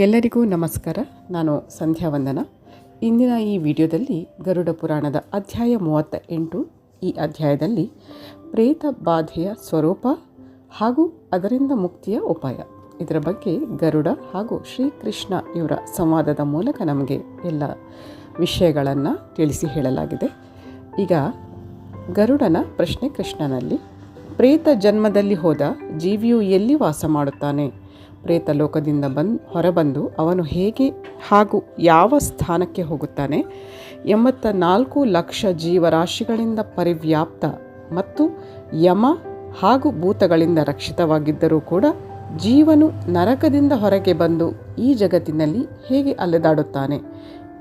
ಎಲ್ಲರಿಗೂ ನಮಸ್ಕಾರ. ನಾನು ಸಂಧ್ಯಾ ವಂದನ. ಇಂದಿನ ಈ ವಿಡಿಯೋದಲ್ಲಿ ಗರುಡ ಪುರಾಣದ ಅಧ್ಯಾಯ ಮೂವತ್ತ ಎಂಟು ಈ ಅಧ್ಯಾಯದಲ್ಲಿ ಪ್ರೇತ ಬಾಧೆಯ ಸ್ವರೂಪ ಹಾಗೂ ಅದರಿಂದ ಮುಕ್ತಿಯ ಉಪಾಯ. ಇದರ ಬಗ್ಗೆ ಗರುಡ ಹಾಗೂ ಶ್ರೀಕೃಷ್ಣ ಇವರ ಸಂವಾದದ ಮೂಲಕ ನಮಗೆ ಎಲ್ಲ ವಿಷಯಗಳನ್ನು ತಿಳಿಸಿ ಹೇಳಲಾಗಿದೆ. ಈಗ ಗರುಡನ ಪ್ರಶ್ನೆ ಕೃಷ್ಣನಲ್ಲಿ, ಪ್ರೇತ ಜನ್ಮದಲ್ಲಿ ಹೋದ ಜೀವಿಯು ಎಲ್ಲಿ ವಾಸ ಮಾಡುತ್ತಾನೆ? ಪ್ರೇತ ಲೋಕದಿಂದ ಬಂದು ಹೊರಬಂದು ಅವನು ಹೇಗೆ ಹಾಗೂ ಯಾವ ಸ್ಥಾನಕ್ಕೆ ಹೋಗುತ್ತಾನೆ ಎಂಬತ್ತ ನಾಲ್ಕು ಲಕ್ಷ ಜೀವರಾಶಿಗಳಿಂದ ಪರಿವ್ಯಾಪ್ತ ಮತ್ತು ಯಮ ಹಾಗೂ ಭೂತಗಳಿಂದ ರಕ್ಷಿತವಾಗಿದ್ದರೂ ಕೂಡ ಜೀವನು ನರಕದಿಂದ ಹೊರಗೆ ಬಂದು ಈ ಜಗತ್ತಿನಲ್ಲಿ ಹೇಗೆ ಅಲೆದಾಡುತ್ತಾನೆ?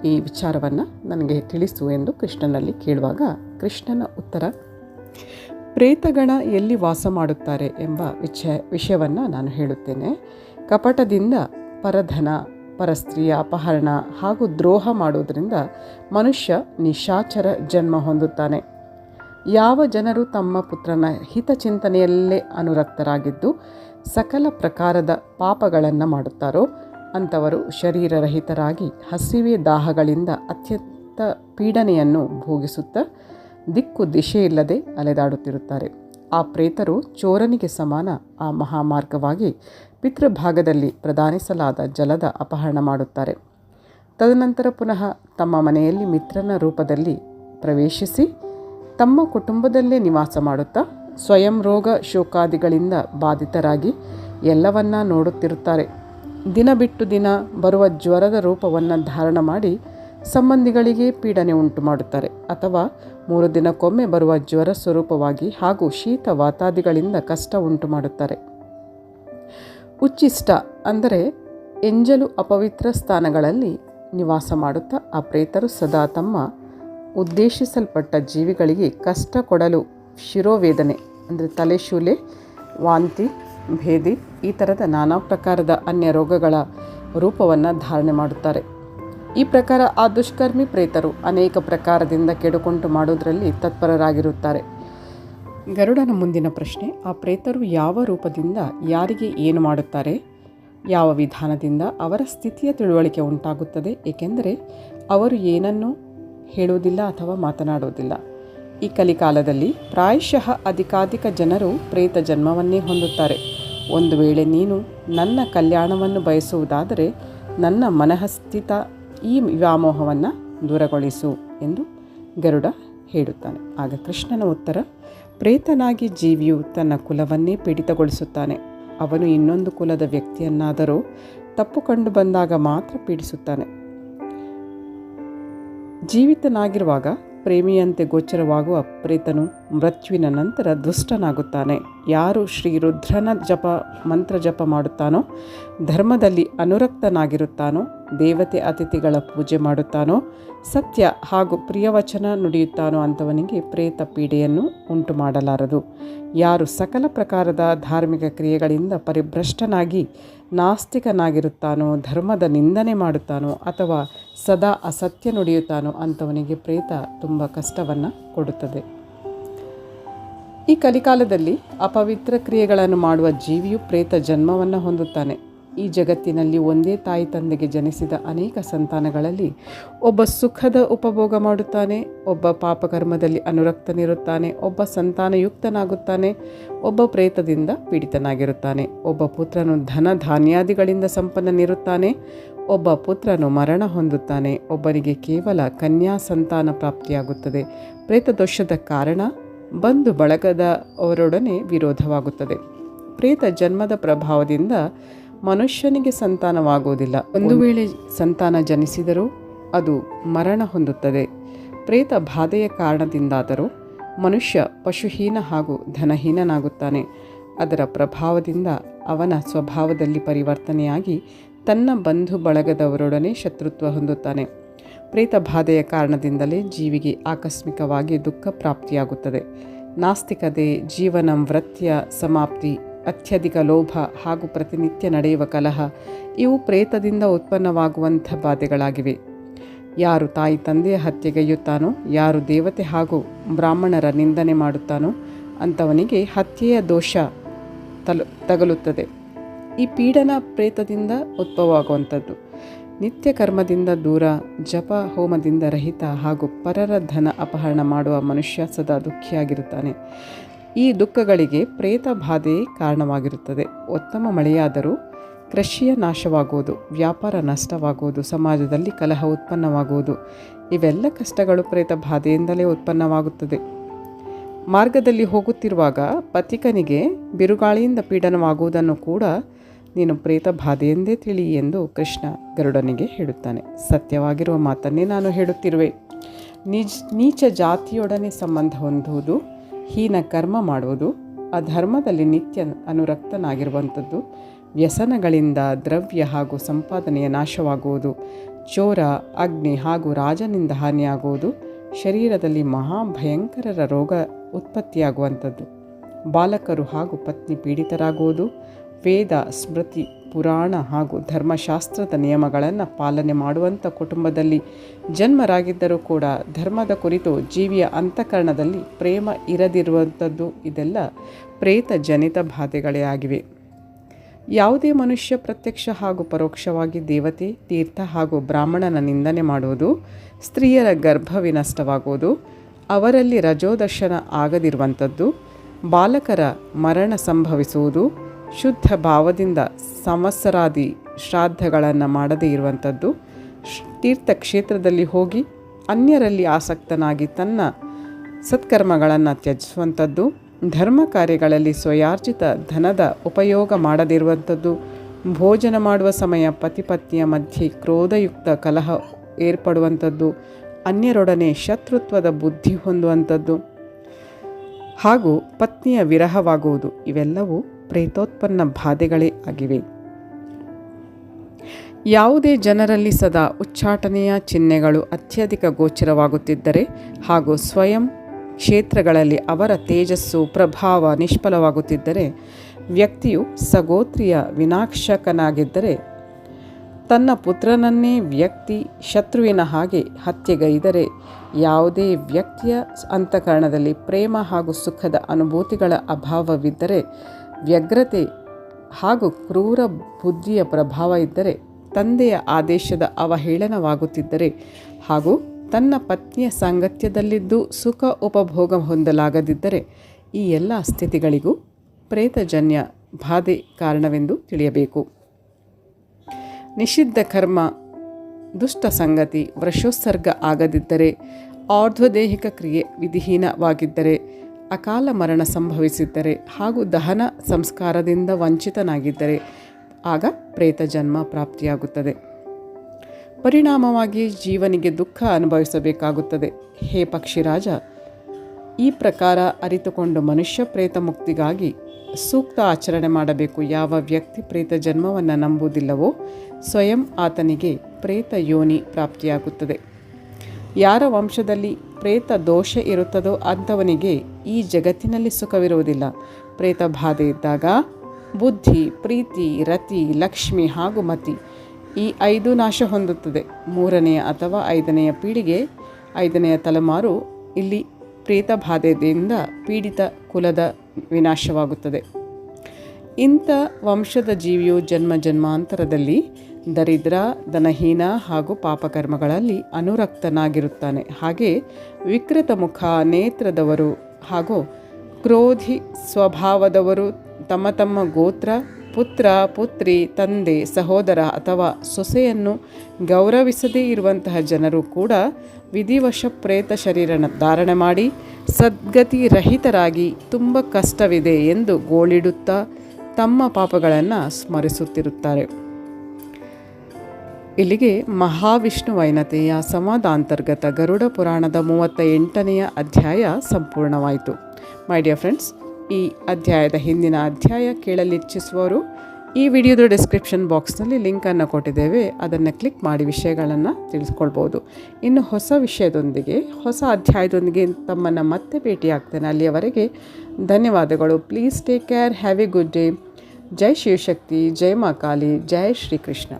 ಈ ವಿಚಾರವನ್ನು ನನಗೆ ತಿಳಿಸು ಎಂದು ಕೃಷ್ಣನಲ್ಲಿ ಕೇಳುವಾಗ ಕೃಷ್ಣನ ಉತ್ತರ, ಪ್ರೇತಗಣ ಎಲ್ಲಿ ವಾಸ ಮಾಡುತ್ತಾರೆ? ಎಂಬ ವಿಷಯ ವಿಷಯವನ್ನು ನಾನು ಹೇಳುತ್ತೇನೆ. ಕಪಟದಿಂದ ಪರಧನ, ಪರಸ್ತ್ರೀಯ ಅಪಹರಣ ಹಾಗೂ ದ್ರೋಹ ಮಾಡುವುದರಿಂದ ಮನುಷ್ಯ ನಿಶಾಚರ ಜನ್ಮ ಹೊಂದುತ್ತಾನೆ. ಯಾವ ಜನರು ತಮ್ಮ ಪುತ್ರನ ಹಿತಚಿಂತನೆಯಲ್ಲೇ ಅನುರಕ್ತರಾಗಿದ್ದು ಸಕಲ ಪ್ರಕಾರದ ಪಾಪಗಳನ್ನು ಮಾಡುತ್ತಾರೋ ಅಂಥವರು ಶರೀರರಹಿತರಾಗಿ ಹಸಿವೆ ದಾಹಗಳಿಂದ ಅತ್ಯಂತ ಪೀಡನೆಯನ್ನು ಭೋಗಿಸುತ್ತಾ ದಿಕ್ಕು ದಿಶೆಯಿಲ್ಲದೆ ಅಲೆದಾಡುತ್ತಿರುತ್ತಾರೆ. ಆ ಪ್ರೇತರು ಚೋರನಿಗೆ ಸಮಾನ ಆ ಮಹಾಮಾರ್ಗವಾಗಿ ಪಿತೃಭಾಗದಲ್ಲಿ ಪ್ರದಾನಿಸಲಾದ ಜಲದ ಅಪಹರಣ ಮಾಡುತ್ತಾರೆ. ತದನಂತರ ಪುನಃ ತಮ್ಮ ಮನೆಯಲ್ಲಿ ಮಿತ್ರನ ರೂಪದಲ್ಲಿ ಪ್ರವೇಶಿಸಿ ತಮ್ಮ ಕುಟುಂಬದಲ್ಲೇ ನಿವಾಸ ಮಾಡುತ್ತಾ ಸ್ವಯಂ ರೋಗ ಶೋಕಾದಿಗಳಿಂದ ಬಾಧಿತರಾಗಿ ಎಲ್ಲವನ್ನ ನೋಡುತ್ತಿರುತ್ತಾರೆ. ದಿನ ಬಿಟ್ಟು ದಿನ ಬರುವ ಜ್ವರದ ರೂಪವನ್ನು ಧಾರಣ ಮಾಡಿ ಸಂಬಂಧಿಗಳಿಗೆ ಪೀಡನೆ ಉಂಟು ಮಾಡುತ್ತಾರೆ ಅಥವಾ ಮೂರು ದಿನಕ್ಕೊಮ್ಮೆ ಬರುವ ಜ್ವರ ಸ್ವರೂಪವಾಗಿ ಹಾಗೂ ಶೀತ ವಾತಾದಿಗಳಿಂದ ಕಷ್ಟ ಉಂಟು ಮಾಡುತ್ತಾರೆ. ಉಚ್ಚಿಷ್ಟ ಅಂದರೆ ಎಂಜಲು ಅಪವಿತ್ರ ಸ್ಥಾನಗಳಲ್ಲಿ ನಿವಾಸ ಮಾಡುತ್ತಾ ಆ ಪ್ರೇತರು ಸದಾ ತಮ್ಮ ಉದ್ದೇಶಿಸಲ್ಪಟ್ಟ ಜೀವಿಗಳಿಗೆ ಕಷ್ಟ ಕೊಡಲು ಶಿರೋವೇದನೆ, ಅಂದರೆ ತಲೆಶೂಲೆ ವಾಂತಿ, ಭೇದಿ ಈ ಥರದ ನಾನಾ ಪ್ರಕಾರದ ಅನ್ಯ ರೋಗಗಳ ರೂಪವನ್ನು ಧಾರಣೆ ಮಾಡುತ್ತಾರೆ. ಈ ಪ್ರಕಾರ ಆ ದುಷ್ಕರ್ಮಿ ಪ್ರೇತರು ಅನೇಕ ಪ್ರಕಾರದಿಂದ ಕೆಡುಕುಂಟು ಮಾಡುವುದರಲ್ಲಿ ತತ್ಪರರಾಗಿರುತ್ತಾರೆ. ಗರುಡನ ಮುಂದಿನ ಪ್ರಶ್ನೆ, ಆ ಪ್ರೇತರು ಯಾವ ರೂಪದಿಂದ ಯಾರಿಗೆ ಏನು ಮಾಡುತ್ತಾರೆ? ಯಾವ ವಿಧಾನದಿಂದ ಅವರ ಸ್ಥಿತಿಯ ತಿಳುವಳಿಕೆ ಉಂಟಾಗುತ್ತದೆ? ಏಕೆಂದರೆ ಅವರು ಏನನ್ನೂ ಹೇಳುವುದಿಲ್ಲ ಅಥವಾ ಮಾತನಾಡುವುದಿಲ್ಲ. ಈ ಕಲಿಕಾಲದಲ್ಲಿ ಪ್ರಾಯಶಃ ಅಧಿಕಾಧಿಕ ಜನರು ಪ್ರೇತ ಜನ್ಮವನ್ನೇ ಹೊಂದುತ್ತಾರೆ. ಒಂದು ವೇಳೆ ನೀನು ನನ್ನ ಕಲ್ಯಾಣವನ್ನು ಬಯಸುವುದಾದರೆ ನನ್ನ ಮನಃಸ್ಥಿತ ಈ ವ್ಯಾಮೋಹವನ್ನು ದೂರಗೊಳಿಸು ಎಂದು ಗರುಡ ಹೇಳುತ್ತಾನೆ. ಆಗ ಕೃಷ್ಣನ ಉತ್ತರ ಪ್ರೇತನಾಗಿ ಜೀವಿಯು ತನ್ನ ಕುಲವನ್ನೇ ಪೀಡಿತಗೊಳಿಸುತ್ತಾನೆ. ಅವನು ಇನ್ನೊಂದು ಕುಲದ ವ್ಯಕ್ತಿಯನ್ನಾದರೂ ತಪ್ಪು ಕಂಡು ಬಂದಾಗ ಮಾತ್ರ ಪೀಡಿಸುತ್ತಾನೆ. ಜೀವಿತನಾಗಿರುವಾಗ ಪ್ರೇಮಿಯಂತೆ ಗೋಚರವಾಗುವ ಪ್ರೇತನು ಮೃತ್ಯುವಿನ ನಂತರ ದುಷ್ಟನಾಗುತ್ತಾನೆ. ಯಾರು ಶ್ರೀ ರುದ್ರನ ಜಪ ಮಂತ್ರ ಜಪ ಮಾಡುತ್ತಾನೋ, ಧರ್ಮದಲ್ಲಿ ಅನುರಕ್ತನಾಗಿರುತ್ತಾನೋ ದೇವತೆ ಅತಿಥಿಗಳ ಪೂಜೆ ಮಾಡುತ್ತಾನೋ, ಸತ್ಯ ಹಾಗೂ ಪ್ರಿಯವಚನ ನುಡಿಯುತ್ತಾನೋ ಅಂಥವನಿಗೆ ಪ್ರೇತ ಪೀಡೆಯನ್ನು ಉಂಟು ಮಾಡಲಾರದು ಯಾರು ಸಕಲ ಪ್ರಕಾರದ ಧಾರ್ಮಿಕ ಕ್ರಿಯೆಗಳಿಂದ ಪರಿಭ್ರಷ್ಟನಾಗಿ ನಾಸ್ತಿಕನಾಗಿರುತ್ತಾನೋ, ಧರ್ಮದ ನಿಂದನೆ ಮಾಡುತ್ತಾನೋ ಅಥವಾ ಸದಾ ಅಸತ್ಯ ನುಡಿಯುತ್ತಾನೋ ಅಂಥವನಿಗೆ ಪ್ರೇತ ತುಂಬ ಕಷ್ಟವನ್ನು ಕೊಡುತ್ತದೆ. ಈ ಕಲಿಕಾಲದಲ್ಲಿ ಅಪವಿತ್ರ ಕ್ರಿಯೆಗಳನ್ನು ಮಾಡುವ ಜೀವಿಯು ಪ್ರೇತ ಜನ್ಮವನ್ನು ಹೊಂದುತ್ತಾನೆ. ಈ ಜಗತ್ತಿನಲ್ಲಿ ಒಂದೇ ತಾಯಿ ತಂದೆಗೆ ಜನಿಸಿದ ಅನೇಕ ಸಂತಾನಗಳಲ್ಲಿ ಒಬ್ಬ ಸುಖದ ಉಪಭೋಗ ಮಾಡುತ್ತಾನೆ, ಒಬ್ಬ ಪಾಪಕರ್ಮದಲ್ಲಿ ಅನುರಕ್ತನಿರುತ್ತಾನೆ, ಒಬ್ಬ ಸಂತಾನಯುಕ್ತನಾಗುತ್ತಾನೆ, ಒಬ್ಬ ಪ್ರೇತದಿಂದ ಪೀಡಿತನಾಗಿರುತ್ತಾನೆ, ಒಬ್ಬ ಪುತ್ರನು ಧನ ಧಾನ್ಯಾದಿಗಳಿಂದ ಸಂಪನ್ನನಿರುತ್ತಾನೆ, ಒಬ್ಬ ಪುತ್ರನು ಮರಣ ಹೊಂದುತ್ತಾನೆ, ಒಬ್ಬನಿಗೆ ಕೇವಲ ಕನ್ಯಾ ಸಂತಾನ ಪ್ರಾಪ್ತಿಯಾಗುತ್ತದೆ. ಪ್ರೇತ ದೋಷದ ಕಾರಣ ಬಂಧು ಬಳಗದವರೊಡನೆ ವಿರೋಧವಾಗುತ್ತದೆ. ಪ್ರೇತ ಜನ್ಮದ ಪ್ರಭಾವದಿಂದ ಮನುಷ್ಯನಿಗೆ ಸಂತಾನವಾಗುವುದಿಲ್ಲ. ಒಂದು ವೇಳೆ ಸಂತಾನ ಜನಿಸಿದರೂ ಅದು ಮರಣ ಹೊಂದುತ್ತದೆ. ಪ್ರೇತ ಬಾಧೆಯ ಕಾರಣದಿಂದಾದರೂ ಮನುಷ್ಯ ಪಶುಹೀನ ಹಾಗೂ ಧನಹೀನನಾಗುತ್ತಾನೆ. ಅದರ ಪ್ರಭಾವದಿಂದ ಅವನ ಸ್ವಭಾವದಲ್ಲಿ ಪರಿವರ್ತನೆಯಾಗಿ ತನ್ನ ಬಂಧು ಬಳಗದವರೊಡನೆ ಶತ್ರುತ್ವ ಹೊಂದುತ್ತಾನೆ. ಪ್ರೇತ ಬಾಧೆಯ ಕಾರಣದಿಂದಲೇ ಜೀವಿಗೆ ಆಕಸ್ಮಿಕವಾಗಿ ದುಃಖ ಪ್ರಾಪ್ತಿಯಾಗುತ್ತದೆ. ನಾಸ್ತಿಕತೆ ಜೀವನ ವೃತ್ತಿಯ ಸಮಾಪ್ತಿ ಅತ್ಯಧಿಕ ಲೋಭ ಹಾಗೂ ಪ್ರತಿನಿತ್ಯ ನಡೆಯುವ ಕಲಹ, ಇವು ಪ್ರೇತದಿಂದ ಉತ್ಪನ್ನವಾಗುವಂಥ ಬಾಧೆಗಳಾಗಿವೆ. ಯಾರು ತಾಯಿ ತಂದೆಯ ಹತ್ಯೆಗೈಯುತ್ತಾನೋ ಯಾರು ದೇವತೆ ಹಾಗೂ ಬ್ರಾಹ್ಮಣರ ನಿಂದನೆ ಮಾಡುತ್ತಾನೋ, ಅಂಥವನಿಗೆ ಹತ್ಯೆಯ ದೋಷ ತಲು, ತಗಲುತ್ತದೆ. ಈ ಪೀಡನ ಪ್ರೇತದಿಂದ ಉದ್ಭವವಾಗುವಂಥದ್ದು. ನಿತ್ಯ ಕರ್ಮದಿಂದ ದೂರ, ಜಪ ಹೋಮದಿಂದ ರಹಿತ ಹಾಗೂ ಪರರ ಧನ ಅಪಹರಣ ಮಾಡುವ ಮನುಷ್ಯ ಸದಾ ದುಃಖಿಯಾಗಿರುತ್ತಾನೆ. ಈ ದುಃಖಗಳಿಗೆ ಪ್ರೇತ ಬಾಧೆಯೇ ಕಾರಣವಾಗಿರುತ್ತದೆ. ಉತ್ತಮ ಮಳೆಯಾದರೂ ಕೃಷಿಯ ನಾಶವಾಗುವುದು, ವ್ಯಾಪಾರ ನಷ್ಟವಾಗುವುದು, ಸಮಾಜದಲ್ಲಿ ಕಲಹ ಉತ್ಪನ್ನವಾಗುವುದು, ಇವೆಲ್ಲ ಕಷ್ಟಗಳು ಪ್ರೇತ ಬಾಧೆಯಿಂದಲೇ ಉತ್ಪನ್ನವಾಗುತ್ತದೆ. ಮಾರ್ಗದಲ್ಲಿ ಹೋಗುತ್ತಿರುವಾಗ ಪತಿಕನಿಗೆ ಬಿರುಗಾಳಿಯಿಂದ ಪೀಡನವಾಗುವುದನ್ನು ಕೂಡ ನೀನು ಪ್ರೇತ ಬಾಧೆಯೆಂದೇ ತಿಳಿ ಎಂದು ಕೃಷ್ಣ ಗರುಡನಿಗೆ ಹೇಳುತ್ತಾನೆ. ಸತ್ಯವಾಗಿರುವ ಮಾತನ್ನೇ ನಾನು ಹೇಳುತ್ತಿರುವೆ. ನಿಜ ನೀಚ ಜಾತಿಯೊಡನೆ ಸಂಬಂಧ ಹೊಂದುವುದು ಹೀನ ಕರ್ಮ ಮಾಡುವುದು ಅಧರ್ಮದಲ್ಲಿ ನಿತ್ಯ ಅನುರಕ್ತನಾಗಿರುವಂಥದ್ದು. ವ್ಯಸನಗಳಿಂದ ದ್ರವ್ಯ ಹಾಗೂ ಸಂಪಾದನೆಯ ನಾಶವಾಗುವುದು. ಚೋರ, ಅಗ್ನಿ ಹಾಗೂ ರಾಜನಿಂದ ಹಾನಿಯಾಗುವುದು. ಶರೀರದಲ್ಲಿ ಮಹಾಭಯಂಕರರ ರೋಗ ಉತ್ಪತ್ತಿಯಾಗುವಂಥದ್ದು. ಬಾಲಕರು ಹಾಗೂ ಪತ್ನಿ ಪೀಡಿತರಾಗುವುದು. ವೇದ, ಸ್ಮೃತಿ ಪುರಾಣ ಹಾಗೂ ಧರ್ಮಶಾಸ್ತ್ರದ ನಿಯಮಗಳನ್ನು ಪಾಲನೆ ಮಾಡುವಂಥ ಕುಟುಂಬದಲ್ಲಿ ಜನ್ಮರಾಗಿದ್ದರೂ ಕೂಡ ಧರ್ಮದ ಕುರಿತು ಜೀವಿಯ ಅಂತಃಕರಣದಲ್ಲಿ ಪ್ರೇಮ ಇರದಿರುವಂಥದ್ದು ಇದೆಲ್ಲ ಪ್ರೇತ ಜನಿತ ಬಾಧೆಗಳೇ ಆಗಿವೆ. ಯಾವುದೇ ಮನುಷ್ಯ ಪ್ರತ್ಯಕ್ಷ ಹಾಗೂ ಪರೋಕ್ಷವಾಗಿ ದೇವತೆ, ತೀರ್ಥ ಹಾಗೂ ಬ್ರಾಹ್ಮಣನ ನಿಂದನೆ ಮಾಡುವುದು, ಸ್ತ್ರೀಯರ ಗರ್ಭ ವಿನಷ್ಟವಾಗುವುದು, ಅವರಲ್ಲಿ ರಜೋದರ್ಶನ ಆಗದಿರುವಂಥದ್ದು, ಬಾಲಕರ ಮರಣ ಸಂಭವಿಸುವುದು ಶುದ್ಧ ಭಾವದಿಂದ ಸಮಸ್ಸರಾದಿ ಶ್ರಾದ್ದಗಳನ್ನು ಮಾಡದೇ ಇರುವಂಥದ್ದು, ತೀರ್ಥಕ್ಷೇತ್ರದಲ್ಲಿ ಹೋಗಿ ಅನ್ಯರಲ್ಲಿ ಆಸಕ್ತನಾಗಿ ತನ್ನ ಸತ್ಕರ್ಮಗಳನ್ನು ತ್ಯಜಿಸುವಂಥದ್ದು, ಧರ್ಮ ಕಾರ್ಯಗಳಲ್ಲಿ ಸ್ವಯಾರ್ಜಿತ ಧನದ ಉಪಯೋಗ ಮಾಡದಿರುವಂಥದ್ದು, ಭೋಜನ ಮಾಡುವ ಸಮಯ ಪತಿಪತ್ನಿಯ ಮಧ್ಯೆ ಕ್ರೋಧಯುಕ್ತ ಕಲಹ ಏರ್ಪಡುವಂಥದ್ದು, ಅನ್ಯರೊಡನೆ ಶತ್ರುತ್ವದ ಬುದ್ಧಿ ಹೊಂದುವಂಥದ್ದು. ಹಾಗೂ ಪತ್ನಿಯ ವಿರಹವಾಗುವುದು, ಇವೆಲ್ಲವೂ ಪ್ರೇತೋತ್ಪನ್ನ ಬಾಧೆಗಳೇ ಆಗಿವೆ. ಯಾವುದೇ ಜನರಲ್ಲಿ ಸದಾ ಉಚ್ಚಾಟನೆಯ ಚಿಹ್ನೆಗಳು ಅತ್ಯಧಿಕ ಗೋಚರವಾಗುತ್ತಿದ್ದರೆ ಹಾಗೂ ಸ್ವಯಂ ಕ್ಷೇತ್ರಗಳಲ್ಲಿ ಅವರ ತೇಜಸ್ಸು ಪ್ರಭಾವ ನಿಷ್ಫಲವಾಗುತ್ತಿದ್ದರೆ ವ್ಯಕ್ತಿಯು ಸಗೋತ್ರಿಯ ವಿನಾಕ್ಷಕನಾಗಿದ್ದರೆ ತನ್ನ ಪುತ್ರನನ್ನೇ ವ್ಯಕ್ತಿ ಶತ್ರುವಿನ ಹಾಗೆ ಹತ್ಯೆಗೈದರೆ ಯಾವುದೇ ವ್ಯಕ್ತಿಯ ಅಂತಃಕರಣದಲ್ಲಿ ಪ್ರೇಮ ಹಾಗೂ ಸುಖದ ಅನುಭೂತಿಗಳ ಅಭಾವವಿದ್ದರೆ ವ್ಯಗ್ರತೆ ಹಾಗೂ ಕ್ರೂರ ಬುದ್ಧಿಯ ಪ್ರಭಾವ ಇದ್ದರೆ ತಂದೆಯ ಆದೇಶದ ಅವಹೇಳನವಾಗುತ್ತಿದ್ದರೆ ಹಾಗೂ ತನ್ನ ಪತ್ನಿಯ ಸಾಂಗತ್ಯದಲ್ಲಿದ್ದು ಸುಖ ಉಪಭೋಗ ಹೊಂದಲಾಗದಿದ್ದರೆ ಈ ಎಲ್ಲ ಸ್ಥಿತಿಗಳಿಗೂ ಪ್ರೇತಜನ್ಯ ಬಾಧೆ ಕಾರಣವೆಂದು ತಿಳಿಯಬೇಕು. ನಿಷಿದ್ಧ ಕರ್ಮ, ದುಷ್ಟ ಸಂಗತಿ ವೃಷೋತ್ಸರ್ಗ ಆಗದಿದ್ದರೆ ಆರ್ಧ್ವದೇಹಿಕ ಕ್ರಿಯೆ ವಿಧಿಹೀನವಾಗಿದ್ದರೆ ಅಕಾಲ ಮರಣ ಸಂಭವಿಸಿದ್ದರೆ ಹಾಗೂ ದಹನ ಸಂಸ್ಕಾರದಿಂದ ವಂಚಿತನಾಗಿದ್ದರೆ ಆಗ ಪ್ರೇತ ಜನ್ಮ ಪ್ರಾಪ್ತಿಯಾಗುತ್ತದೆ. ಪರಿಣಾಮವಾಗಿ ಜೀವನಿಗೆ ದುಃಖ ಅನುಭವಿಸಬೇಕಾಗುತ್ತದೆ. ಹೇ ಪಕ್ಷಿರಾಜ, ಈ ಪ್ರಕಾರ ಅರಿತುಕೊಂಡು ಮನುಷ್ಯ ಪ್ರೇತ ಮುಕ್ತಿಗಾಗಿ ಸೂಕ್ತ ಆಚರಣೆ ಮಾಡಬೇಕು. ಯಾವ ವ್ಯಕ್ತಿ ಪ್ರೇತ ಜನ್ಮವನ್ನು ನಂಬುವುದಿಲ್ಲವೋ ಸ್ವಯಂ ಆತನಿಗೆ ಪ್ರೇತ ಯೋನಿ ಪ್ರಾಪ್ತಿಯಾಗುತ್ತದೆ. ಯಾರ ವಂಶದಲ್ಲಿ ಪ್ರೇತ ದೋಷ ಇರುತ್ತದೋ ಅಂಥವನಿಗೆ ಈ ಜಗತ್ತಿನಲ್ಲಿ ಸುಖವಿರುವುದಿಲ್ಲ. ಪ್ರೇತ ಬಾಧೆ ಇದ್ದಾಗ ಬುದ್ಧಿ, ಪ್ರೀತಿ, ರತಿ, ಲಕ್ಷ್ಮಿ ಹಾಗೂ ಮತಿ ಈ ಐದು ನಾಶ ಹೊಂದುತ್ತದೆ. ಮೂರನೆಯ ಅಥವಾ ಐದನೆಯ ಪೀಳಿಗೆ, ಐದನೆಯ ತಲೆಮಾರು ಇಲ್ಲಿ ಪ್ರೇತ ಬಾಧೆಯಿಂದ ಪೀಡಿತ ಕುಲದ ವಿನಾಶವಾಗುತ್ತದೆ. ಇಂಥ ವಂಶದ ಜೀವಿಯು ಜನ್ಮ ಜನ್ಮಾಂತರದಲ್ಲಿ ದರಿದ್ರ, ದನಹೀನ ಹಾಗೂ ಪಾಪಕರ್ಮಗಳಲ್ಲಿ ಅನುರಕ್ತನಾಗಿರುತ್ತಾನೆ. ಹಾಗೆ ವಿಕೃತ ಮುಖ ನೇತ್ರದವರು ಹಾಗೂ ಕ್ರೋಧಿ ಸ್ವಭಾವದವರು ತಮ್ಮ ತಮ್ಮ ಗೋತ್ರ, ಪುತ್ರ, ಪುತ್ರಿ, ತಂದೆ, ಸಹೋದರ ಅಥವಾ ಸೊಸೆಯನ್ನು ಗೌರವಿಸದೇ ಇರುವಂತಹ ಜನರು ಕೂಡ ವಿಧಿವಶ ಪ್ರೇತ ಶರೀರ ಧಾರಣೆ ಮಾಡಿ ಸದ್ಗತಿ ರಹಿತರಾಗಿ ತುಂಬ ಕಷ್ಟವಿದೆ ಎಂದು ಗೋಳಿಡುತ್ತಾ ತಮ್ಮ ಪಾಪಗಳನ್ನು ಸ್ಮರಿಸುತ್ತಿರುತ್ತಾರೆ. ಇಲ್ಲಿಗೆ ಮಹಾವಿಷ್ಣು ವೈನತೆಯ ಸಂವಾದಾಂತರ್ಗತ ಗರುಡ ಪುರಾಣದ ಮೂವತ್ತ ಎಂಟನೆಯ ಅಧ್ಯಾಯ ಸಂಪೂರ್ಣವಾಯಿತು. ಮೈ ಡಿಯರ್ ಫ್ರೆಂಡ್ಸ್ ಈ ಅಧ್ಯಾಯದ ಹಿಂದಿನ ಅಧ್ಯಾಯ ಕೇಳಲಿಚ್ಛಿಸುವವರು, ಈ ವಿಡಿಯೋದ ಡಿಸ್ಕ್ರಿಪ್ಷನ್ ಬಾಕ್ಸ್ನಲ್ಲಿ ಲಿಂಕನ್ನು ಕೊಟ್ಟಿದ್ದೇವೆ. ಅದನ್ನು ಕ್ಲಿಕ್ ಮಾಡಿ ವಿಷಯಗಳನ್ನು ತಿಳಿಸ್ಕೊಳ್ಬೋದು. ಇನ್ನು ಹೊಸ ವಿಷಯದೊಂದಿಗೆ, ಹೊಸ ಅಧ್ಯಾಯದೊಂದಿಗೆ ತಮ್ಮನ್ನು ಮತ್ತೆ ಭೇಟಿಯಾಗ್ತೇನೆ. ಅಲ್ಲಿಯವರೆಗೆ ಧನ್ಯವಾದಗಳು. Please take care have a good day ಜೈ ಶಿವಶಕ್ತಿ. ಜೈ ಮಾ ಕಾಲಿ ಜೈ ಶ್ರೀಕೃಷ್ಣ.